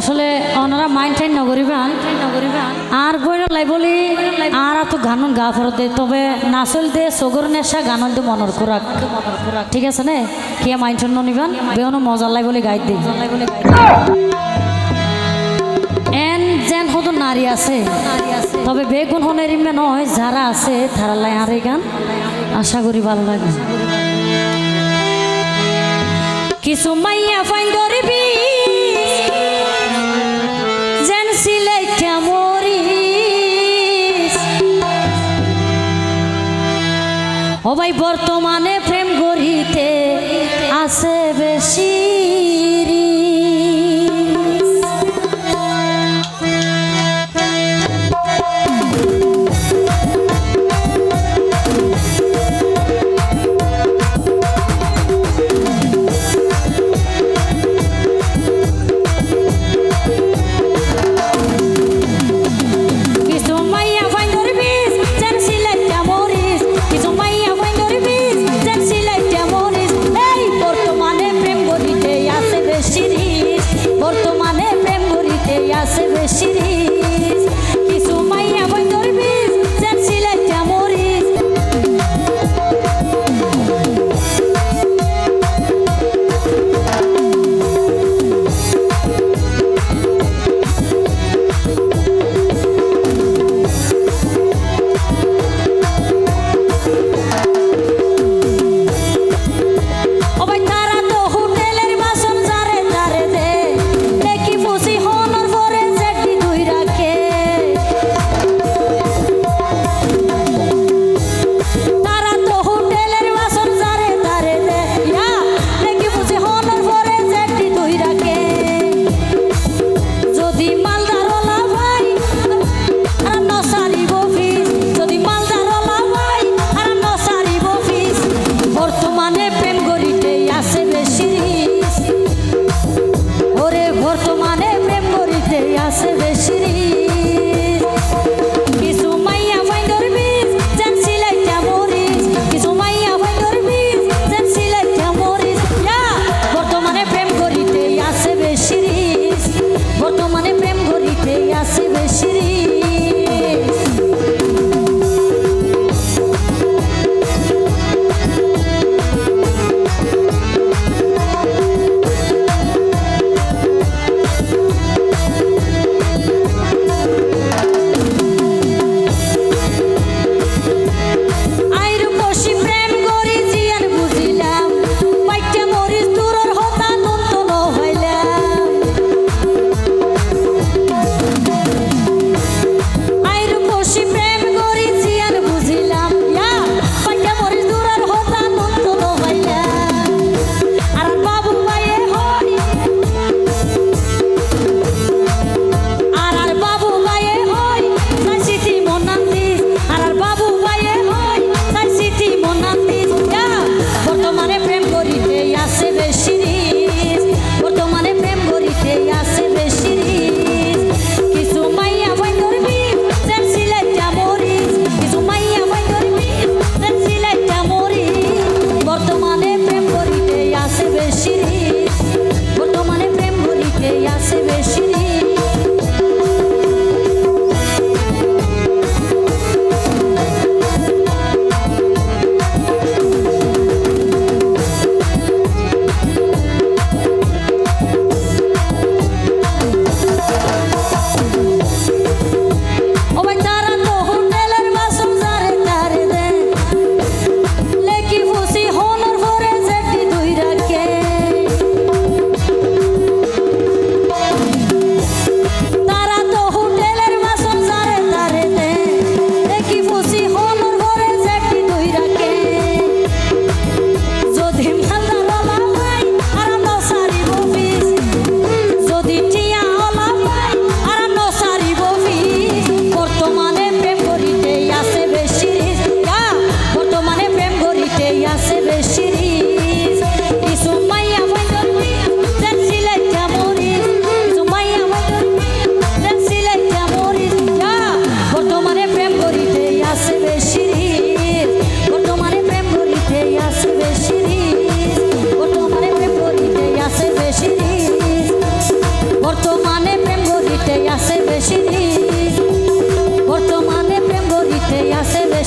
আসলে ওনারা মাইন্ড টাইন নগরিবান। আর ঘর লাই বলি, আর তো গান গা ফেরতে। তবে নাচল দে সগর নেশা গান দে মনের খোরাক। ঠিক আছে নে? কে মাইন্ড টাইন নিবান বেহন মজা লাই বলি গাইড দে এন যেন হতো নারী আছে। তবে বেগুন হনের ইমে নয়, যারা আছে তারা লাই আর গান। আশা করি ভালো লাগে কিছু মাইয়া ফাইন বর্তমানে প্রেম গড়িতে আছে বেশি। বর্তমানে মেমোরিতে আসবে বেশি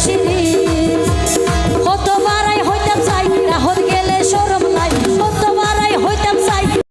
আসবে